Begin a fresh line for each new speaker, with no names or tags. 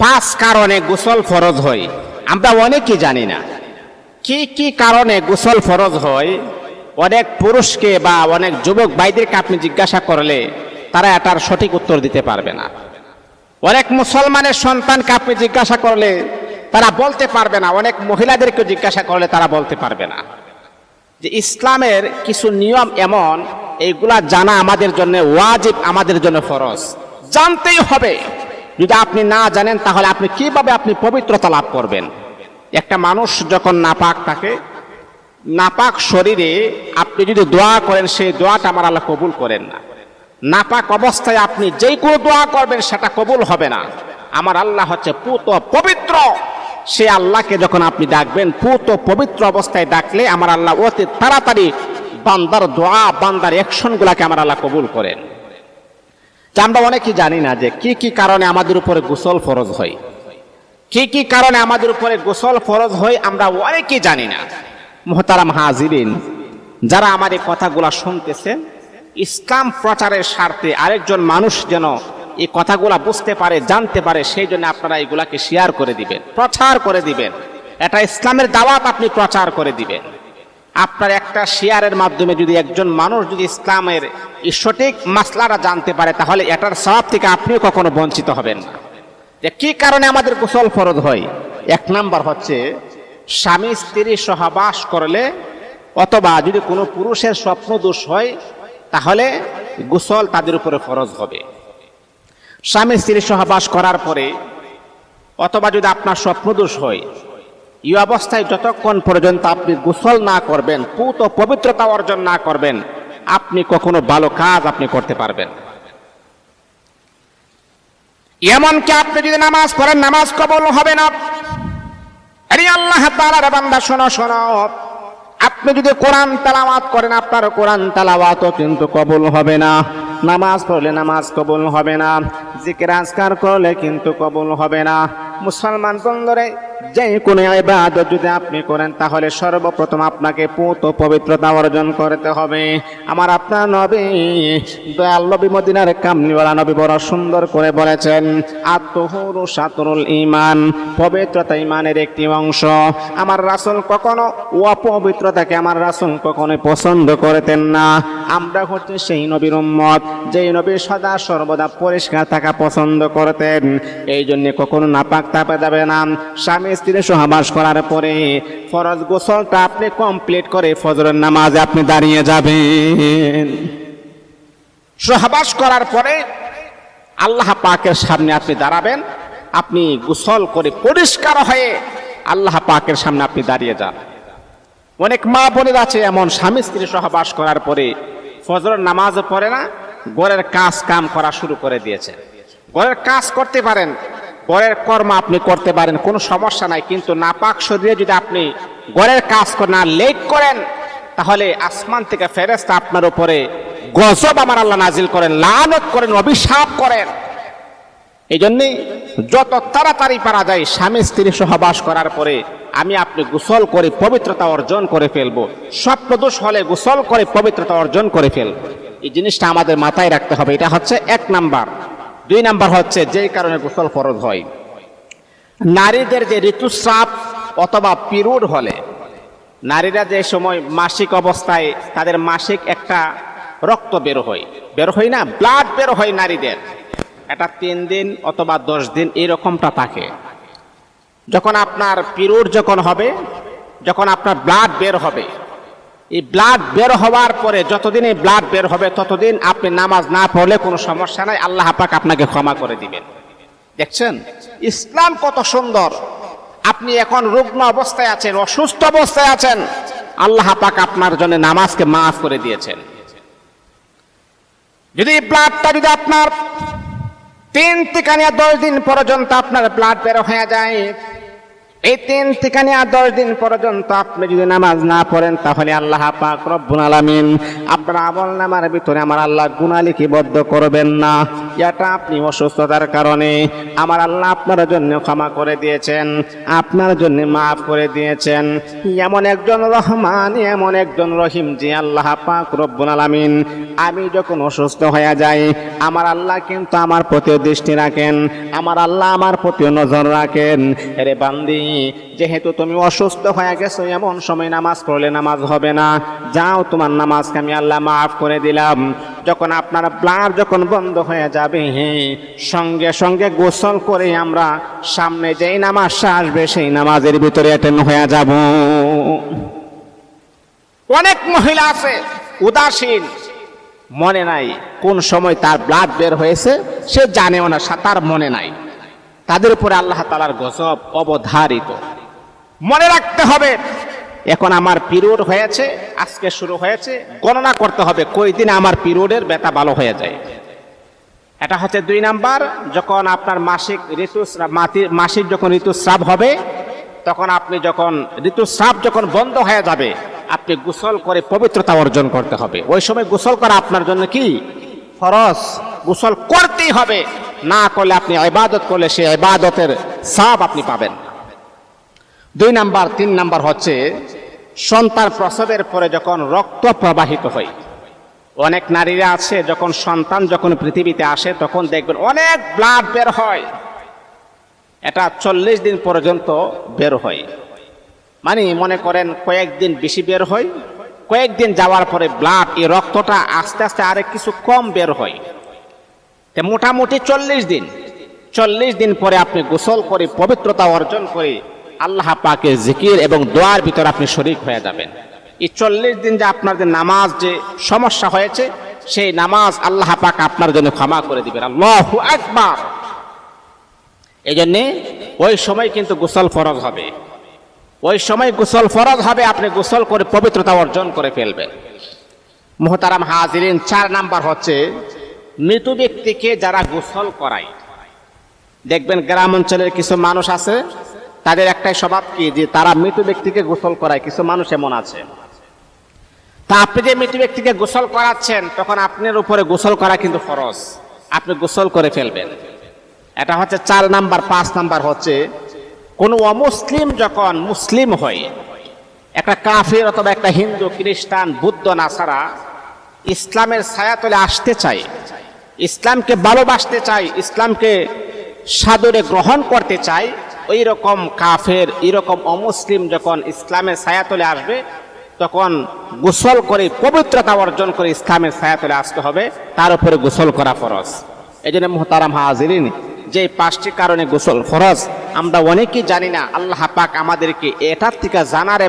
পাঁচ কারণে গোসল ফরজ হয়। আমরা অনেকেই জানি না। কি কি কারণে গোসল ফরজ হয়? অনেক পুরুষকে বা অনেক যুবক ভাইদেরকে আপনি জিজ্ঞাসা করলে তারা এটার সঠিক উত্তর দিতে পারবে না। অনেক মুসলমানের সন্তানকে আপনি জিজ্ঞাসা করলে তারা বলতে পারবে না। অনেক মহিলাদেরকে জিজ্ঞাসা করলে তারা বলতে পারবে না। যে ইসলামের কিছু নিয়ম এমন, এইগুলা জানা আমাদের জন্য ওয়াজিব, আমাদের জন্য ফরজ। জানতেই হবে। যদি আপনি না জানেন, তাহলে আপনি কীভাবে আপনি পবিত্রতা লাভ করবেন? একটা মানুষ যখন নাপাক থাকে, নাপাক শরীরে আপনি যদি দোয়া করেন, সেই দোয়াটা আমার আল্লাহ কবুল করেন না। নাপাক অবস্থায় আপনি যেই কোনো দোয়া করবেন, সেটা কবুল হবে না। আমার আল্লাহ হচ্ছে পুত পবিত্র। সে আল্লাহকে যখন আপনি ডাকবেন, পুত পবিত্র অবস্থায় ডাকলে আমার আল্লাহ অতি তাড়াতাড়ি বান্দার দোয়া, বান্দার অ্যাকশন গুলাকে আমার আল্লাহ কবুল করেন। আমরা অনেকেই জানি না যে কি কি কারণে আমাদের উপরে গোসল ফরজ হয়। কি কি কারণে আমাদের উপরে গোসল ফরজ হয় আমরা অনেকেই জানি না। মোহতারাম হাজিরিন, যারা আমার এই কথাগুলা শুনতেছেন ইসলাম প্রচারের স্বার্থে আরেকজন মানুষ যেন এই কথাগুলা বুঝতে পারে, জানতে পারে, সেই জন্য আপনারা এগুলাকে শেয়ার করে দিবেন, প্রচার করে দিবেন। এটা ইসলামের দাওয়াত আপনি প্রচার করে দিবেন। আপনার একটা শেয়ারের মাধ্যমে যদি একজন মানুষ যদি ইসলামের সঠিক মাসলাটা জানতে পারে, তাহলে এটার সব থেকে আপনিও কখনো বঞ্চিত হবেন না। যে কি কারণে আমাদের গোসল ফরজ হয়? এক নাম্বার হচ্ছে, স্বামী স্ত্রী সহবাস করলে অথবা যদি কোনো পুরুষের স্বপ্ন দোষ হয়, তাহলে গোসল তাদের উপরে ফরজ হবে। স্বামী স্ত্রী সহবাস করার পরে অথবা যদি আপনার স্বপ্নদোষ হয় এই অবস্থায় যতক্ষণ পর্যন্ত আপনি গোসল না করবেন, পুত পবিত্রতা অর্জন না করবেন, আপনি কখনো ভালো কাজ আপনি করতে পারবেন। এমনকি আপনি যদি নামাজ পড়েন, নামাজ কবল হবে না। আরে আল্লাহ তাআলার বান্দা, শোনো শোনো। আপনি যদি কোরআন তেলাওয়াত করেন, আপনার কোরআন তেলাওয়াতও কিন্তু কবুল হবে না। নামাজ পড়লে নামাজ কবুল হবে না। জিকির, আজকার করলে কিন্তু কবুল হবে না। মুসলমান বন্ধরে যে কোনো ইবাদত যদি আপনি করেন, তাহলে সর্বপ্রথম আপনাকে পুত পবিত্রতা অর্জন করতে হবে। আমার আপনার নবী দয়াল নবী মদিনার কামনিওয়ালা নবী বড় সুন্দর করে বলেছেন আত্মহুরু সাতরুল ইমান পবিত্রতা ইমানের একটি অংশ। আমার রাসূল কখনো অপবিত্রতাকে আমার রাসূল কখনো পছন্দ করতেন না। আমরা হচ্ছে সেই নবীর উম্মত, যেই নবী সদা সর্বদা পরিষ্কার থাকা পছন্দ করতেন। এই জন্য কখনো নাপাক তাপে যাবে না। স্বামী স্ত্রী সহবাস করার পরে ফরজ গোসলটা আপনি কমপ্লিট করে ফজরের নামাজে আপনি দাঁড়িয়ে যাবেন। সহবাস করার পরে আল্লাহ পাকের সামনে আপনি দাঁড়াবেন, আপনি গোসল করে পরিষ্কার হয়ে আল্লাহ পাকের সামনে আপনি দাঁড়িয়ে যান। অনেক মা বোনের আছে এমন স্বামী স্ত্রী সহবাস করার পরে ফজরের নামাজও পড়ে না, ঘরের কাজ কাম করা শুরু করে দিয়েছে। ঘরের কাজ করতে পারেন ঘরের কর্ম আপনি করতে পারেন, কোনো সমস্যা নাই। কিন্তু নাপাক শরীরে যদি আপনি ঘরের কাজ না লেট করেন, তাহলে আসমান থেকে ফেরেস্তা আপনার উপরে গজব আমার আল্লাহ নাজিল করেন, লানত করেন, অভিশাপ করেন। এই জন্যে যত তাড়াতাড়ি পারা যায়, স্বামী স্ত্রী সহবাস করার পরে আমি আপনি গোসল করে পবিত্রতা অর্জন করে ফেলব। স্বপ্নদোষ হলে গোসল করে পবিত্রতা অর্জন করে ফেলব। এই জিনিসটা আমাদের মাথায় রাখতে হবে। এটা হচ্ছে এক নাম্বার। দুই নাম্বার হচ্ছে যেই কারণে গোসল ফরজ হয়। নারীদের যে ঋতুস্রাব অথবা পিরুড হলে, নারীরা যে সময় মাসিক অবস্থায় তাদের মাসিক একটা রক্ত বের হয়। বের হয় না? ব্লাড বের হয় নারীদের। এটা তিন দিন অথবা দশ দিন এরকমটা থাকে। যখন আপনার পিরুড যখন হবে, যখন আপনার ব্লাড বের হবে এই ব্লাড বের হওয়ার পরে যতদিন এই ব্লাড বের হবে, ততদিন আপনি নামাজ না পড়লে কোনো সমস্যা নাই। আল্লাহ পাক আপনাকে ক্ষমা করে দিবেন। দেখছেন? ইসলাম কত সুন্দর। আপনি এখন রুগ্ন অবস্থায় আছেন, অসুস্থ অবস্থায় আছেন। আল্লাহ পাক আপনার জন্য নামাজকে মাফ করে দিয়েছেন। যদি ব্লাডটা যদি আপনার তিন থেকে দশ দিন পর্যন্ত আপনার ব্লাড বের হয়ে যায় এই তিন থেকে নিয়ে দশ দিন পর্যন্ত আপনি যদি নামাজ না পড়েন, তাহলে আল্লাহ পাক রব্বুল আলামিন আপনার আমল নামার ভিতরে আমার আল্লাহ গুণা লিপিবদ্ধ করবেন না। এটা আপনি অসুস্থতার কারণে আমার আল্লাহ আপনার জন্য ক্ষমা করে দিয়েছেন, আপনার জন্য মাফ করে দিয়েছেন। এমন একজন রহমান, এমন একজন রহিম যে আল্লাহ পাক রব্বুল আলামিন, আমি যখন অসুস্থ হয়ে যাই, আমার আল্লাহ কিন্তু আমার প্রতি দৃষ্টি রাখেন, আমার আল্লাহ আমার প্রতি নজর রাখেন। রে বান্দি, যেহেতু তুমি অসুস্থ হয়ে গেছো, এমন সময় নামাজ পড়লে নামাজ হবে না। যাও তোমার নামাজকে আমি আল্লাহ মাফ করে দিলাম। যখন আপনার ব্লাড যখন বন্ধ হয়ে যাবে, সঙ্গে সঙ্গে গোসল করে আমরা সামনে যেই নামাজটা আসবে, সেই নামাজের ভিতরে অ্যাটেন্ড হয়ে যাব। অনেক মহিলা আছে, উদাসীন, মনে নাই কোন সময় তার ব্লাড বের হয়েছে, সে জানেও না তার মনে নাই। তাদের উপরে আল্লাহ তালার গজব অবধারিত। মনে রাখতে হবে এখন আমার পিরিয়ড হয়েছে, আজকে শুরু হয়েছে, গণনা করতে হবে কই দিন আমার পিরিয়ডের ব্যথা ভালো হয়ে যায়। এটা হচ্ছে দুই নাম্বার, যখন আপনার মাসিক ঋতুস্রাব মাসিক যখন ঋতুস্রাব হবে, তখন আপনি যখন ঋতুস্রাব যখন বন্ধ হয়ে যাবে, আপনি গোসল করে পবিত্রতা অর্জন করতে হবে। ওই সময় গোসল করা আপনার জন্য কি? ফরজ। গোসল করতেই হবে, না করলে আপনি ইবাদত করলে সেই ইবাদতের সাব আপনি পাবেন। দুই নাম্বার, তিন নাম্বার হচ্ছে, সন্তান প্রসবের পরে যখন রক্ত প্রবাহিত হয়, অনেক নারীরা আছে, যখন সন্তান যখন পৃথিবীতে আসে, তখন দেখবেন অনেক ব্লাড বের হয়। এটা চল্লিশ দিন পর্যন্ত বের হয়। মানে মনে করেন কয়েকদিন বেশি বের হয়, কয়েকদিন যাওয়ার পরে ব্লাড এই রক্তটা আস্তে আস্তে আরেক কিছু কম বের হয়। মোটামুটি চল্লিশ দিন চল্লিশ দিন পরে আপনি গোসল করে, পবিত্রতা অর্জন করে আল্লাহ পাকে জিকির এবং দোয়ার ভিতরে আপনি শরিক হয়ে যাবেন। এই চল্লিশ দিন যে আপনার যে নামাজ যে সমস্যা হয়েছে, সেই নামাজ আল্লাহ পাক আপনার জন্য ক্ষমা করে দিবেন। আল্লাহ একবার এই জন্যে ওই সময় কিন্তু গোসল ফরজ হবে। ওই সময় গোসল ফরজ হবে, আপনি গোসল করে পবিত্রতা অর্জন করে ফেলবেন। মোহতারাম হাজিরিন, চার নাম্বার হচ্ছে মৃত ব্যক্তিকে যারা গোসল করায়। দেখবেন গ্রাম অঞ্চলের কিছু মানুষ আছে তাদের একটাই স্বভাব কি? যে তারা মৃত ব্যক্তিকে গোসল করায়। কিছু মানুষ এমন আছে। তা আপনি যে মৃত ব্যক্তিকে গোসল করাচ্ছেন, তখন আপনার উপরে গোসল করা কিন্তু ফরজ। আপনি গোসল করে ফেলবেন। এটা হচ্ছে চার নাম্বার, পাঁচ নাম্বার হচ্ছে, কোন অমুসলিম যখন মুসলিম হয়, একটা কাফির অথবা একটা হিন্দু, খ্রিস্টান, বুদ্ধ, নাসারা ইসলামের ছায়াতলে আসতে চায়, ইসলামকে ভালোবাসতে চায়, ইসলামকে সাদরে গ্রহণ করতে চায় ওই রকম কাফের, এরকম অমুসলিম যখন ইসলামের ছায়াতলে আসবে, তখন গোসল করে পবিত্রতা অর্জন করে ইসলামের ছায়াতলে আসতে হবে, তার উপরে গোসল করা ফরজ। এই জন্য মোহতারাম হাজিরিন, যে পাঁচটি কারণে গোসল ফরজ, আমরা অনেকেই জানি না, আল্লাহ পাক আমাদেরকে এটার থেকে জানার